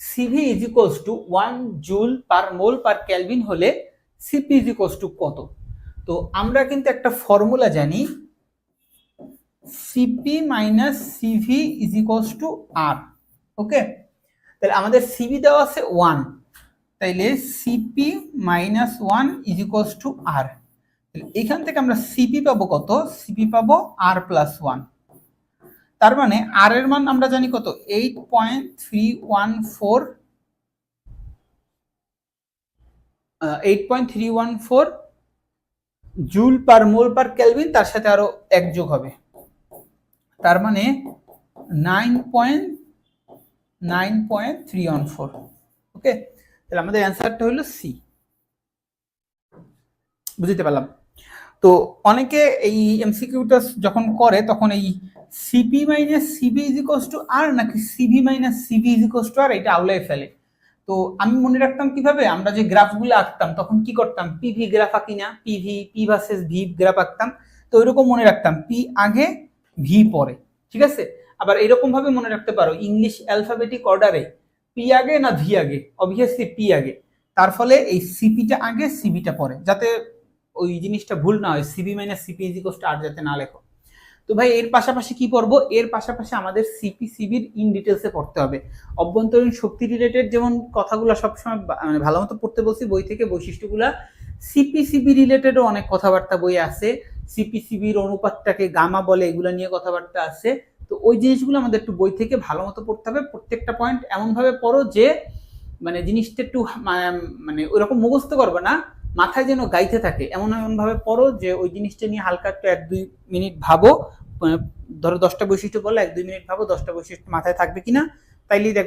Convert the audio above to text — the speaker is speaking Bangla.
CV is equals to one joule per mole per kelvin হলে সিপি ইজ ইকোয়ালস টু কত? তো আমরা কিন্তু একটা ফর্মুলা জানি। CP minus CV is equals to R okay তাহলে আমাদের সিবি দেওয়া আছে ওয়ান তাইলে CP minus one is equals to R এখান থেকে আমরা সিপি পাবো কত? সিপি পাবো আর প্লাস ওয়ান তার মানে আর এর মান আমরা জানি কত? Eight point three one four eight point three one four joule per mole per kelvin তার সাথে আরও এক যোগ হবে। তার মানে nine point nine point three one four okay তাহলে আমাদের অ্যান্সারটা হলো সি বুঝতে পারলাম? তো অনেকে এই এমসিকিউটা যখন করে, তখন এই CP minus CB is equals to R নাকি CV minus CB is equals to R এটা আউলাই ফেলে। তো আমি মনে রাখতাম কীভাবে, আমরা যে গ্রাফগুলো আঁকতাম, তখন কি করতাম? পিভি গ্রাফ আঁকি না PV P versus V graph আঁকতাম। তো ওইরকম মনে রাখতাম পি আগে ভি পরে, ঠিক আছে? আবার এরকম ভাবে মনে রাখতে পারো ইংলিশ অ্যালফাবেটিক অর্ডারে পি আগে না ভি আগে? অবভিয়াসলি পি আগে। তার ফলে এই সিপিটা আগে সিবিটা পরে, যাতে ওই জিনিসটা ভুল না হয় CB minus CP is equals to R যাতে না লেখো। তো ভাই, এর পাশাপাশি কি পড়ব? এর পাশাপাশি আমাদের সিপি সিবির ইন ডিটেলসে পড়তে হবে। অভ্যন্তরীণ শক্তি রিলেটেড যেমন কথাগুলো সবসময় মানে ভালো মতো পড়তে বলছি, বই থেকে বৈশিষ্ট্যগুলা। সিপি সিবি রিলেটেডও অনেক কথাবার্তা বই আছে। সিপি সিবির অনুপাতটাকে গামা বলে এগুলো নিয়ে কথাবার্তা আছে। তো ওই জিনিসগুলো আমাদের একটু বই থেকে ভালো মতো পড়তে হবে। প্রত্যেকটা পয়েন্ট এমনভাবে পড়ো যে মানে জিনিসটা একটু মা- মানে ওইরকম মুখস্থ করবে না। মাথায় যেন গাইতে থাকে, এমন এমনভাবে পড়ো যে ওই জিনিসটা নিয়ে হালকা একটু এক দুই মিনিট ভাবো মানে ধরো দশটা বৈশিষ্ট্য বললে এক দুই মিনিট ভাবো, দশটা বৈশিষ্ট্য মাথায় থাকবে কিনা, তাইলেই দেখ